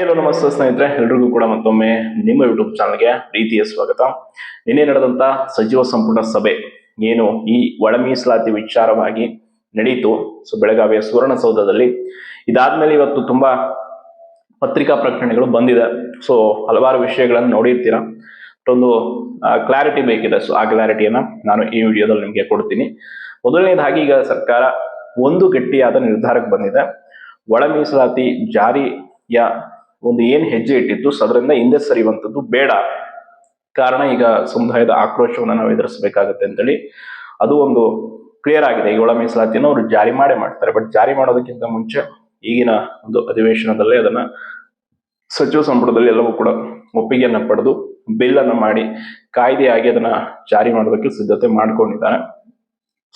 Hello, ನಮಸ್ತೆ ಸ್ನೇಹಿತರೆ. ಎಲ್ರಿಗೂ ಕೂಡ ಮತ್ತೊಮ್ಮೆ ನಿಮ್ಮ ಯೂಟ್ಯೂಬ್ ಚಾನಲ್ಗೆ ಪ್ರೀತಿಯ ಸ್ವಾಗತ. ನಿನ್ನೆ ನಡೆದಂತ ಸಚಿವ ಸಂಪುಟ ಸಭೆ ಏನು ಈ ಒಳ ಮೀಸಲಾತಿ ವಿಚಾರವಾಗಿ ನಡೀತು. ಸೊ, ಬೆಳಗಾವಿಯ ಸುವರ್ಣಸೌಧದಲ್ಲಿ. ಇದಾದ್ಮೇಲೆ ಇವತ್ತು ತುಂಬಾ ಪತ್ರಿಕಾ ಪ್ರಕಟಣೆಗಳು ಬಂದಿದೆ. ಸೊ, ಹಲವಾರು ವಿಷಯಗಳನ್ನು ನೋಡಿರ್ತೀರಾ. ಒಂದು ಕ್ಲಾರಿಟಿ ಬೇಕಿದೆ. ಸೊ, ಆ ಕ್ಲಾರಿಟಿಯನ್ನ ನಾನು ಈ ವಿಡಿಯೋದಲ್ಲಿ ನಿಮಗೆ ಕೊಡ್ತೀನಿ. ಮೊದಲನೇದಾಗಿ ಈಗ ಸರ್ಕಾರ ಒಂದು ಗಟ್ಟಿಯಾದ ನಿರ್ಧಾರಕ್ಕೆ ಬಂದಿದೆ. ಒಳ ಮೀಸಲಾತಿ ಜಾರಿಯ ಒಂದು ಏನ್ ಹೆಜ್ಜೆ ಇಟ್ಟಿತ್ತು ಅದರಿಂದ ಹಿಂದೆ ಸರಿಯುವಂಥದ್ದು ಬೇಡ. ಕಾರಣ ಈಗ ಸಮುದಾಯದ ಆಕ್ರೋಶವನ್ನು ನಾವು ಎದುರಿಸಬೇಕಾಗತ್ತೆ ಅಂತೇಳಿ ಅದು ಒಂದು ಕ್ಲಿಯರ್ ಆಗಿದೆ. ಈ ಒಳ ಮೀಸಲಾತಿಯನ್ನು ಅವರು ಜಾರಿ ಮಾಡೇ ಮಾಡ್ತಾರೆ. ಬಟ್ ಜಾರಿ ಮಾಡೋದಕ್ಕಿಂತ ಮುಂಚೆ ಈಗಿನ ಒಂದು ಅಧಿವೇಶನದಲ್ಲಿ ಅದನ್ನ ಸಚಿವ ಸಂಪುಟದಲ್ಲಿ ಎಲ್ಲವೂ ಕೂಡ ಒಪ್ಪಿಗೆಯನ್ನ ಪಡೆದು ಬಿಲ್ ಅನ್ನು ಮಾಡಿ ಕಾಯ್ದೆಯಾಗಿ ಅದನ್ನ ಜಾರಿ ಮಾಡೋದಕ್ಕೆ ಸಿದ್ಧತೆ ಮಾಡ್ಕೊಂಡಿದ್ದಾರೆ.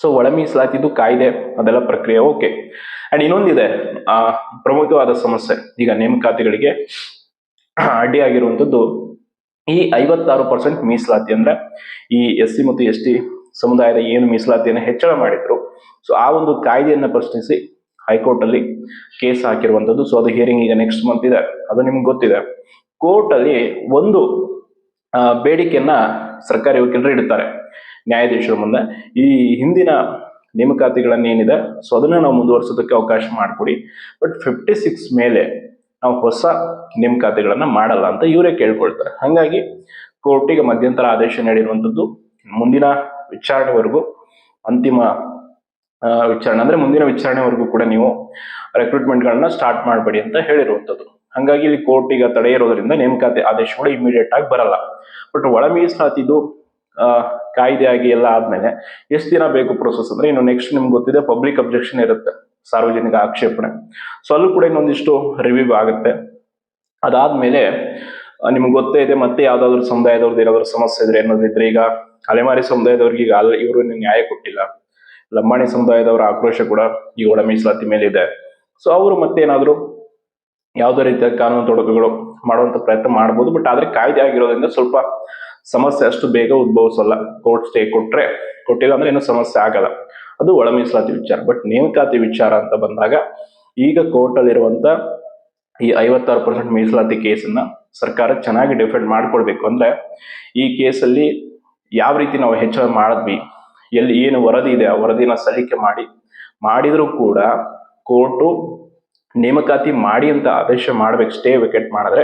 ಸೊ ಒಳ ಮೀಸಲಾತಿದ್ದು ಕಾಯ್ದೆ, ಅದೆಲ್ಲ ಪ್ರಕ್ರಿಯೆ ಓಕೆ ಅಂಡ್ ಇನ್ನೊಂದಿದೆ, ಆ, ಪ್ರಮುಖವಾದ ಸಮಸ್ಯೆ, ಈಗ ನೇಮಕಾತಿಗಳಿಗೆ ಅಡ್ಡಿಯಾಗಿರುವಂಥದ್ದು ಈ ಐವತ್ತಾರು ಪರ್ಸೆಂಟ್ ಮೀಸಲಾತಿ ಅಂದ್ರೆ, ಈ ಎಸ್ ಸಿ ಮತ್ತು ಎಸ್ ಟಿ ಸಮುದಾಯದ ಏನು ಮೀಸಲಾತಿಯನ್ನು ಹೆಚ್ಚಳ ಮಾಡಿದ್ರು. ಸೊ ಆ ಒಂದು ಕಾಯ್ದೆಯನ್ನು ಪ್ರಶ್ನಿಸಿ ಹೈಕೋರ್ಟ್ ಅಲ್ಲಿ ಕೇಸ್ ಹಾಕಿರುವಂಥದ್ದು. ಸೊ ಅದು ಹಿಯರಿಂಗ್ ಈಗ ನೆಕ್ಸ್ಟ್ ಮಂತ್ ಇದೆ, ಅದು ನಿಮ್ಗೆ ಗೊತ್ತಿದೆ. ಕೋರ್ಟ್ ಅಲ್ಲಿ ಒಂದು ಬೇಡಿಕೆಯನ್ನ ಸರ್ಕಾರಿ ವಕೀಲರು ಇಡ್ತಾರೆ. ನ್ಯಾಯಾಧೀಶರ ಮುಂದೆ. ಈ ಹಿಂದಿನ ನೇಮಕಾತಿಗಳನ್ನ ಏನಿದೆ, ಸೊ ಅದನ್ನ ನಾವು ಮುಂದುವರಿಸೋದಕ್ಕೆ ಅವಕಾಶ ಮಾಡಿಕೊಡಿ. ಬಟ್ ಫಿಫ್ಟಿ ಸಿಕ್ಸ್ ಮೇಲೆ ನಾವು ಹೊಸ ನೇಮಕಾತಿಗಳನ್ನ ಮಾಡಲ್ಲ ಅಂತ ಇವರೇ ಕೇಳ್ಕೊಳ್ತಾರೆ. ಹಾಗಾಗಿ ಕೋರ್ಟಿಗೆ ಮಧ್ಯಂತರ ಆದೇಶ ನೀಡಿರುವಂಥದ್ದು ಮುಂದಿನ ವಿಚಾರಣೆವರೆಗೂ ಅಂತಿಮ ವಿಚಾರಣೆ, ಅಂದ್ರೆ ಮುಂದಿನ ವಿಚಾರಣೆವರೆಗೂ ಕೂಡ ನೀವು ರೆಕ್ರೂಟ್ಮೆಂಟ್ಗಳನ್ನ ಸ್ಟಾರ್ಟ್ ಮಾಡಬೇಡಿ ಅಂತ ಹೇಳಿರುವಂಥದ್ದು ಹಾಗಾಗಿ ಇಲ್ಲಿ ಕೋರ್ಟ್ ಈಗ ತಡೆ ಇರೋದ್ರಿಂದ ನೇಮಕಾತಿ ಆದೇಶಗಳು ಇಮಿಡಿಯೇಟ್ ಆಗಿ ಬರಲ್ಲ. ಬಟ್ ಒಳ ಮೀಸಲಾತಿದು ಆ, ಕಾಯ್ದೆ ಆಗಿ ಎಲ್ಲ ಆದ್ಮೇಲೆ ಎಷ್ಟು ದಿನ ಬೇಕು ಪ್ರೊಸೆಸ್ ಅಂದ್ರೆ ಇನ್ನು ನೆಕ್ಸ್ಟ್ ನಿಮ್ಗೆ ಗೊತ್ತಿದೆ ಪಬ್ಲಿಕ್ ಅಬ್ಜೆಕ್ಷನ್ ಇರುತ್ತೆ ಸಾರ್ವಜನಿಕ ಆಕ್ಷೇಪಣೆ. ಸೊ ಅಲ್ಲೂ ಕೂಡ ಇನ್ನೊಂದಿಷ್ಟು ರಿವ್ಯೂ ಆಗುತ್ತೆ. ಅದಾದ್ಮೇಲೆ ನಿಮ್ಗೆ ಗೊತ್ತೇ ಇದೆ ಮತ್ತೆ ಯಾವ್ದಾದ್ರು ಸಮುದಾಯದವ್ರದ್ದು ಏನಾದ್ರು ಸಮಸ್ಯೆ ಇದ್ರೆ ಅನ್ನೋದಿದ್ರೆ ಈಗ ಅಲೆಮಾರಿ ಸಮುದಾಯದವ್ರಿಗೆ ಈಗ ಇವರು ನ್ಯಾಯ ಕೊಟ್ಟಿಲ್ಲ. ಲಂಬಾಣಿ ಸಮುದಾಯದವರ ಆಕ್ರೋಶ ಕೂಡ ಈ ಒಳ ಮೀಸಲಾತಿ ಮೇಲೆ ಇದೆ ಸೊ ಅವರು ಮತ್ತೆ ಏನಾದ್ರು ಯಾವುದೇ ರೀತಿಯ ಕಾನೂನು ತೊಡಕುಗಳು ಮಾಡುವಂತ ಪ್ರಯತ್ನ ಮಾಡಬಹುದು ಬಟ್ ಆದ್ರೆ ಕಾಯ್ದೆ ಆಗಿರೋದ್ರಿಂದ ಸ್ವಲ್ಪ ಸಮಸ್ಯೆ ಅಷ್ಟು ಬೇಗ ಉದ್ಭವಿಸಲ್ಲ. ಕೋರ್ಟ್ ಸ್ಟೇ ಕೊಟ್ರೆ ಕೊಟ್ಟಿಲ್ಲ ಅಂದ್ರೆ ಏನು ಸಮಸ್ಯೆ ಆಗಲ್ಲ. ಅದು ಒಳ ಮೀಸಲಾತಿ ವಿಚಾರ. ಬಟ್ ನೇಮಕಾತಿ ವಿಚಾರ ಅಂತ ಬಂದಾಗ ಈಗ ಕೋರ್ಟ್ ಅಲ್ಲಿರುವಂತ ಈ ಐವತ್ತಾರು ಪರ್ಸೆಂಟ್ ಮೀಸಲಾತಿ ಕೇಸನ್ನ ಸರ್ಕಾರ ಚೆನ್ನಾಗಿ ಡಿಫೆಂಡ್ ಮಾಡ್ಕೊಳ್ಬೇಕು ಅಂದ್ರೆ ಈ ಕೇಸಲ್ಲಿ ಯಾವ ರೀತಿ ನಾವು ಹೆಚ್ಚಳ ಮಾಡಿದ್ವಿ, ಎಲ್ಲಿ ಏನು ವರದಿ ಇದೆ, ಆ ವರದಿನ ಸಲ್ಲಿಕೆ ಮಾಡಿ, ಮಾಡಿದ್ರು ಕೂಡ ಕೋರ್ಟು ನೇಮಕಾತಿ ಮಾಡಿ ಅಂತ ಆದೇಶ ಮಾಡ್ಬೇಕು. ಸ್ಟೇ ವಿಕೆಟ್ ಮಾಡಿದ್ರೆ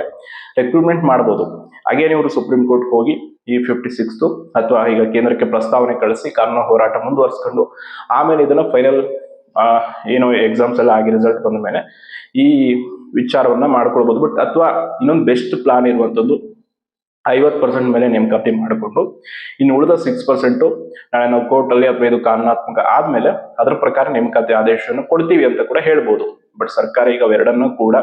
ರೆಕ್ರೂಟ್ಮೆಂಟ್ ಮಾಡ್ಬೋದು. ಹಾಗೇನೆ ಇವರು ಸುಪ್ರೀಂ ಕೋರ್ಟ್ ಹೋಗಿ ಈ ಫಿಫ್ಟಿ ಸಿಕ್ಸ್ತು ಅಥವಾ ಈಗ ಕೇಂದ್ರಕ್ಕೆ ಪ್ರಸ್ತಾವನೆ ಕಳಿಸಿ ಕಾನೂನು ಹೋರಾಟ ಮುಂದುವರಿಸ್ಕೊಂಡು ಆಮೇಲೆ ಇದನ್ನ ಫೈನಲ್ ಏನು ಎಕ್ಸಾಮ್ಸ್ ಎಲ್ಲ ಆಗಿ ರಿಸಲ್ಟ್ ಬಂದ ಮೇಲೆ ಈ ವಿಚಾರವನ್ನ ಮಾಡ್ಕೊಳ್ಬಹುದು ಬಟ್ ಅಥವಾ ಇನ್ನೊಂದು ಬೆಸ್ಟ್ ಪ್ಲಾನ್ ಇರುವಂತದ್ದು ಐವತ್ತು ಪರ್ಸೆಂಟ್ ಮೇಲೆ ನೇಮಕಾತಿ ಮಾಡಿಕೊಂಡು, ಇನ್ನು ಉಳಿದ ಸಿಕ್ಸ್ ಪರ್ಸೆಂಟ್ ನಾಳೆ ನಾವು ಕೋರ್ಟ್ ಅಲ್ಲಿ ಅಥವಾ ಇದು ಕಾನೂನಾತ್ಮಕ ಆದ್ಮೇಲೆ ಅದರ ಪ್ರಕಾರ ನೇಮಕಾತಿ ಆದೇಶವನ್ನು ಕೊಡ್ತೀವಿ ಅಂತ ಕೂಡ ಹೇಳ್ಬೋದು. ಬಟ್ ಸರ್ಕಾರ ಈಗ ಅವೆರಡನ್ನೂ ಕೂಡ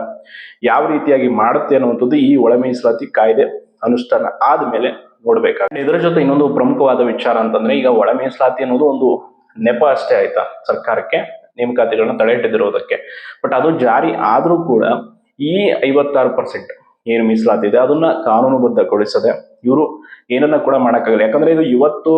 ಯಾವ ರೀತಿಯಾಗಿ ಮಾಡುತ್ತೆ ಅನ್ನುವಂಥದ್ದು ಈ ಒಳ ಮೀಸಲಾತಿ ಕಾಯ್ದೆ ಅನುಷ್ಠಾನ ಆದ್ಮೇಲೆ ನೋಡ್ಬೇಕಾಗುತ್ತೆ. ಇದರ ಜೊತೆ ಇನ್ನೊಂದು ಪ್ರಮುಖವಾದ ವಿಚಾರ ಅಂತಂದ್ರೆ ಈಗ ಒಳ ಮೀಸಲಾತಿ ಅನ್ನೋದು ಒಂದು ನೆಪ ಅಷ್ಟೇ ಆಯ್ತಾ ಸರ್ಕಾರಕ್ಕೆ, ನೇಮಕಾತಿಗಳನ್ನ ತಡೆ ಹಿಡಿದಿರೋದಕ್ಕೆ ಬಟ್ ಅದು ಜಾರಿ ಆದ್ರೂ ಕೂಡ ಈ ಐವತ್ತಾರು ಪರ್ಸೆಂಟ್ ಏನು ಮೀಸಲಾತಿ ಇದೆ, ಅದನ್ನ ಕಾನೂನುಬದ್ಧಗೊಳಿಸದೆ ಇವರು ಏನನ್ನ ಕೂಡ ಮಾಡಕ್ಕಾಗಲ್ಲ. ಯಾಕಂದ್ರೆ ಇದು ಇವತ್ತು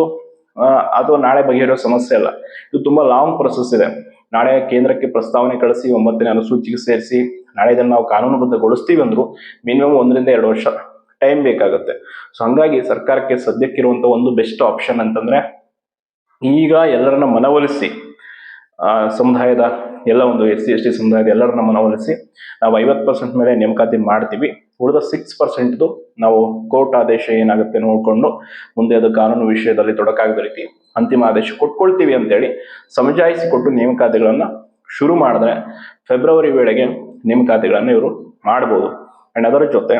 ಅಥವಾ ನಾಳೆ ಬಗೆಹರಿಯೋ ಸಮಸ್ಯೆ ಅಲ್ಲ. ಇದು ತುಂಬಾ ಲಾಂಗ್ ಪ್ರೊಸೆಸ್ ಇದೆ. ನಾಳೆ ಕೇಂದ್ರಕ್ಕೆ ಪ್ರಸ್ತಾವನೆ ಕಳಿಸಿ, ಒಂಬತ್ತನೇ ಅನುಸೂಚಿಗೆ ಸೇರಿಸಿ, ನಾಳೆ ಇದನ್ನ ನಾವು ಕಾನೂನುಬದ್ಧಗೊಳಿಸ್ತೀವಿ ಅಂದ್ರು, ಮಿನಿಮಮ್ ಒಂದರಿಂದ ಎರಡು ವರ್ಷ ಟೈಮ್ ಬೇಕಾಗುತ್ತೆ. ಸೊ ಹಂಗಾಗಿ ಸರ್ಕಾರಕ್ಕೆ ಸದ್ಯಕ್ಕಿರುವಂತ ಒಂದು ಬೆಸ್ಟ್ ಆಪ್ಷನ್ ಅಂತಂದ್ರೆ, ಈಗ ಎಲ್ಲರನ್ನ ಮನವೊಲಿಸಿ ಸಮುದಾಯದ ಎಲ್ಲ ಒಂದು ಎಸ್ ಸಿ ಎಸ್ ಟಿ ಸಮುದಾಯದ ಎಲ್ಲರನ್ನ ಮನವೊಲಿಸಿ, ನಾವು ಐವತ್ತು ಪರ್ಸೆಂಟ್ ಮೇಲೆ ನೇಮಕಾತಿ ಮಾಡ್ತೀವಿ. ಉಳಿದ ಸಿಕ್ಸ್ ಪರ್ಸೆಂಟ್ದು ನಾವು ಕೋರ್ಟ್ ಆದೇಶ ಏನಾಗುತ್ತೆ ನೋಡಿಕೊಂಡು, ಮುಂದೆ ಅದು ಕಾನೂನು ವಿಷಯದಲ್ಲಿ ತೊಡಕಾಗದ ರೀತಿ ಅಂತಿಮ ಆದೇಶ ಕೊಟ್ಕೊಳ್ತೀವಿ ಅಂತೇಳಿ ಸಮಜಾಯಿಸಿ ಕೊಟ್ಟು ನೇಮಕಾತಿಗಳನ್ನ ಶುರು ಮಾಡಿದ್ರೆ ಫೆಬ್ರವರಿ ವೇಳೆಗೆ ನೇಮಕಾತಿಗಳನ್ನ ಇವರು ಮಾಡ್ಬೋದು. ಆ್ಯಂಡ್ ಅದರ ಜೊತೆ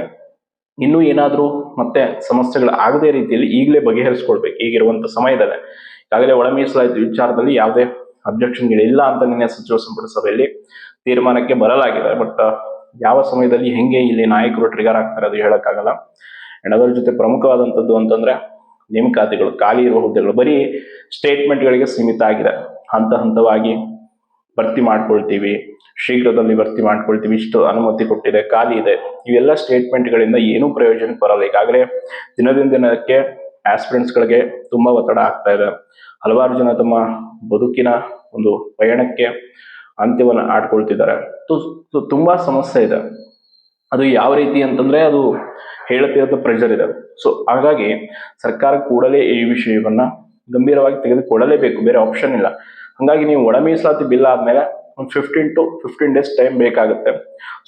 ಇನ್ನೂ ಏನಾದರೂ ಮತ್ತೆ ಸಮಸ್ಯೆಗಳು ಆಗದೇ ರೀತಿಯಲ್ಲಿ ಈಗಲೇ ಬಗೆಹರಿಸ್ಕೊಳ್ಬೇಕು. ಈಗಿರುವಂತ ಸಮಯದಲ್ಲಿ. ಈಗಾಗಲೇ ಒಳ ಮೀಸಲಾತಿ ವಿಚಾರದಲ್ಲಿ ಯಾವುದೇ ಅಬ್ಜೆಕ್ಷನ್ಗಳಿಲ್ಲ ಅಂತ ನಿನ್ನೆ ಸಚಿವ ಸಂಪುಟ ಸಭೆಯಲ್ಲಿ ತೀರ್ಮಾನಕ್ಕೆ ಬರಲಾಗಿದೆ. ಬಟ್ ಯಾವ ಸಮಯದಲ್ಲಿ ಹೆಂಗೆ ಇಲ್ಲಿ ನಾಯಕರು ಟ್ರಿಗರ್ ಆಗ್ತಾರೆ ಅದು ಹೇಳಕ್ಕಾಗಲ್ಲ. ಅಂಡ್ ಅದರ ಜೊತೆ ಪ್ರಮುಖವಾದಂಥದ್ದು ಅಂತಂದ್ರೆ ನೇಮಕಾತಿಗಳು ಖಾಲಿ ಇರುವ ಹುದ್ದೆಗಳು. ಬರೀ ಸ್ಟೇಟ್ಮೆಂಟ್ಗಳಿಗೆ ಸೀಮಿತ ಆಗಿದೆ. ಹಂತ ಹಂತವಾಗಿ ಭರ್ತಿ ಮಾಡ್ಕೊಳ್ತೀವಿ, ಶೀಘ್ರದಲ್ಲಿ ಭರ್ತಿ ಮಾಡ್ಕೊಳ್ತೀವಿ, ಇಷ್ಟು ಅನುಮತಿ ಕೊಟ್ಟಿದೆ, ಖಾಲಿ ಇದೆ. ಇವೆಲ್ಲ ಸ್ಟೇಟ್ಮೆಂಟ್ಗಳಿಂದ ಏನೂ ಪ್ರಯೋಜನ ಬರಲ್ಲ. ಈಗಾಗಲೇ ದಿನದಿಂದ ದಿನಕ್ಕೆ ಆಸ್ಪಿರೆಂಟ್ಸ್ಗಳಿಗೆ ಗಳಿಗೆ ತುಂಬಾ ಒತ್ತಡ ಆಗ್ತಾ ಇದೆ. ಹಲವಾರು ಜನ ತಮ್ಮ ಬದುಕಿನ ಒಂದು ಪಯಣಕ್ಕೆ ಅಂತ್ಯವನ್ನು ಆಡ್ಕೊಳ್ತಿದ್ದಾರೆ. ತುಂಬಾ ಸಮಸ್ಯೆ ಇದೆ. ಅದು ಯಾವ ರೀತಿ ಅಂತಂದ್ರೆ ಅದು ಹೇಳುತ್ತಿರೋದು ಪ್ರೆಷರ್ ಇದೆ. ಸೊ ಹಾಗಾಗಿ ಸರ್ಕಾರ ಕೂಡಲೇ ಈ ವಿಷಯವನ್ನ ಗಂಭೀರವಾಗಿ ತೆಗೆದುಕೊಳ್ಳಲೇಬೇಕು. ಬೇರೆ ಆಪ್ಷನ್ ಇಲ್ಲ. ಹಂಗಾಗಿ ನೀವು ಒಳ ಮೀಸಲಾತಿ ಬಿಲ್ ಆದ್ಮೇಲೆ ಒಂದು fifteen to fifteen days time ಬೇಕಾಗುತ್ತೆ.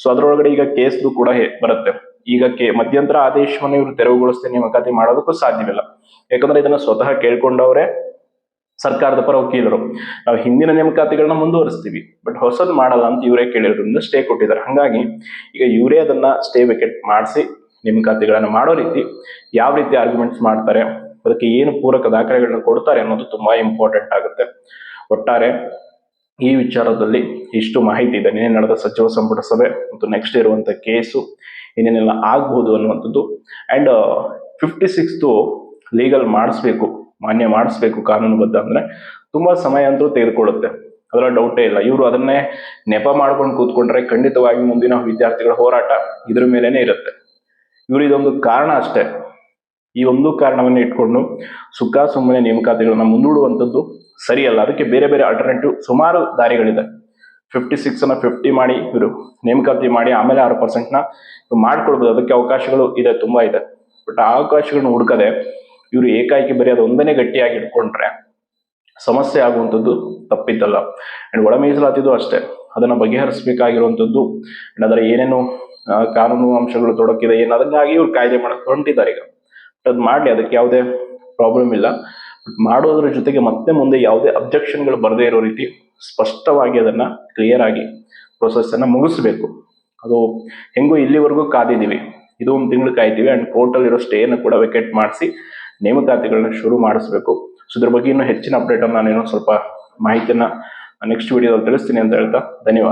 ಸೊ ಅದರೊಳಗಡೆ ಈಗ ಕೇಸ್ದು ಕೂಡ ಬರುತ್ತೆ. ಈಗ ಕೆ ಮಧ್ಯಂತರ ಆದೇಶವನ್ನು ಇವರು ತೆರವುಗೊಳಿಸದೆ ನೇಮಕಾತಿ ಮಾಡೋದಕ್ಕೂ ಸಾಧ್ಯವಿಲ್ಲ. ಯಾಕಂದ್ರೆ ಇದನ್ನ ಸ್ವತಃ ಕೇಳ್ಕೊಂಡವರೇ ಸರ್ಕಾರದ ಪರ ವಕೀಲರು. ನಾವು ಹಿಂದಿನ ನೇಮಕಾತಿಗಳನ್ನ ಮುಂದುವರಿಸ್ತೀವಿ, ಬಟ್ ಹೊಸದು ಮಾಡಲ್ಲ ಅಂತ ಇವರೇ ಕೇಳಿರೋದ್ರಿಂದ ಸ್ಟೇ ಕೊಟ್ಟಿದ್ದಾರೆ. ಹಂಗಾಗಿ ಈಗ ಇವರೇ ಅದನ್ನ ಸ್ಟೇ ವೆಕೆಟ್ ಮಾಡಿಸಿ ನೇಮಕಾತಿಗಳನ್ನ ಮಾಡೋ ರೀತಿ ಯಾವ ರೀತಿ ಆರ್ಗ್ಯುಮೆಂಟ್ಸ್ ಮಾಡ್ತಾರೆ, ಅದಕ್ಕೆ ಏನು ಪೂರಕ ದಾಖಲೆಗಳನ್ನ ಕೊಡ್ತಾರೆ ಅನ್ನೋದು ತುಂಬಾ ಇಂಪಾರ್ಟೆಂಟ್ ಆಗುತ್ತೆ. ಒಟ್ಟಾರೆ ಈ ವಿಚಾರದಲ್ಲಿ ಇಷ್ಟು ಮಾಹಿತಿ ಇದೆ. ನಿನ್ನೆ ನಡೆದ ಸಚಿವ ಸಂಪುಟ ಸಭೆ ಮತ್ತು ನೆಕ್ಸ್ಟ್ ಇರುವಂತ ಕೇಸು ಇನ್ನೇನೆಲ್ಲ ಆಗ್ಬಹುದು ಅನ್ನುವಂಥದ್ದು. ಅಂಡ್ ಫಿಫ್ಟಿ ಸಿಕ್ಸ್ತು ಲೀಗಲ್ ಮಾಡಿಸ್ಬೇಕು, ಮಾನ್ಯ ಮಾಡಿಸ್ಬೇಕು ಕಾನೂನುಬದ್ಧ ಅಂದ್ರೆ ತುಂಬಾ ಸಮಯ ಅಂತೂ ತೆಗೆದುಕೊಳ್ಳುತ್ತೆ. ಅದರ ಡೌಟೇ ಇಲ್ಲ. ಇವರು ಅದನ್ನೇ ನೆಪ ಮಾಡ್ಕೊಂಡು ಕೂತ್ಕೊಂಡ್ರೆ ಖಂಡಿತವಾಗಿ ಮುಂದಿನ ವಿದ್ಯಾರ್ಥಿಗಳ ಹೋರಾಟ ಇದ್ರ ಮೇಲೇನೆ ಇರುತ್ತೆ. ಇವರು ಇದೊಂದು ಕಾರಣ ಅಷ್ಟೇ. ಈ ಒಂದು ಕಾರಣವನ್ನು ಇಟ್ಕೊಂಡು ಸುಖ, ಸುಮ್ಮನೆ ನೇಮಕಾತಿಗಳನ್ನ ಮುಂದೂಡುವಂಥದ್ದು ಸರಿಯಲ್ಲ ಅದಕ್ಕೆ ಬೇರೆ ಬೇರೆ ಆಲ್ಟರ್ನೇಟಿವ್ ಸುಮಾರು ದಾರಿಗಳಿದೆ. ಫಿಫ್ಟಿ ಸಿಕ್ಸ್ ಅನ್ನ ಫಿಫ್ಟಿ ಮಾಡಿ ಇವರು ನೇಮಕಾತಿ ಮಾಡಿ ಆಮೇಲೆ ಆರು ಪರ್ಸೆಂಟ್ನ ಮಾಡ್ಕೊಳ್ಬೋದು. ಅದಕ್ಕೆ ಅವಕಾಶಗಳು ಇದೆ, ತುಂಬಾ ಇದೆ. ಬಟ್ ಆ ಅವಕಾಶಗಳನ್ನ ಹುಡುಕದೆ ಇವರು ಏಕಾಏಕಿ ಬರೀ ಅದು ಒಂದನೇ ಗಟ್ಟಿಯಾಗಿ ಇಟ್ಕೊಂಡ್ರೆ ಸಮಸ್ಯೆ ಆಗುವಂಥದ್ದು ತಪ್ಪಿದ್ದಲ್ಲ ಅಂಡ್ ಒಳ ಮೀಸಲಾತಿದು ಅಷ್ಟೇ. ಅದನ್ನ ಬಗೆಹರಿಸಬೇಕಾಗಿರುವಂಥದ್ದು ಅಂಡ್ ಅದರ ಏನೇನು ಕಾನೂನು ಅಂಶಗಳು ತೊಡಕಿದೆ, ಏನು ಅದಕ್ಕಾಗಿ ಇವ್ರು ಕಾಯ್ದೆ ಮಾಡಕ್ಕೆ ಹೊಂಟಿದ್ದಾರೆ ಈಗ. ಅದು ಮಾಡಲಿ, ಅದಕ್ಕೆ ಯಾವುದೇ ಪ್ರಾಬ್ಲಮ್ ಇಲ್ಲ. ಬಟ್ ಮಾಡೋದ್ರ ಜೊತೆಗೆ ಮತ್ತೆ ಮುಂದೆ ಯಾವುದೇ ಅಬ್ಜೆಕ್ಷನ್ಗಳು ಬರದೇ ಇರೋ ರೀತಿ ಸ್ಪಷ್ಟವಾಗಿ ಅದನ್ನ ಕ್ಲಿಯರ್ ಆಗಿ ಪ್ರೊಸೆಸ್ ಅನ್ನ ಮುಗಿಸ್ಬೇಕು. ಅದು ಹೆಂಗೋ ಇಲ್ಲಿವರೆಗೂ ಕಾದಿದ್ದೀವಿ. ಇದು ಒಂದು ತಿಂಗಳು ಕಾಯ್ತೀವಿ ಅಂಡ್ ಕೋರ್ಟಲ್ಲಿರೋ ಸ್ಟೇನ ಕೂಡ ವೆಕೆಟ್ ಮಾಡಿಸಿ ನೇಮಕಾತಿಗಳನ್ನ ಶುರು ಮಾಡಿಸ್ಬೇಕು. ಸೊ ಇದ್ರ ಬಗ್ಗೆ ಇನ್ನೂ ಹೆಚ್ಚಿನ ಅಪ್ಡೇಟ್ ಅನ್ನು ನಾನೇನೋ ಸ್ವಲ್ಪ ಮಾಹಿತಿಯನ್ನ ನೆಕ್ಸ್ಟ್ ವಿಡಿಯೋದಲ್ಲಿ ತಿಳಿಸ್ತೀನಿ ಅಂತ ಹೇಳ್ತಾ ಧನ್ಯವಾದ.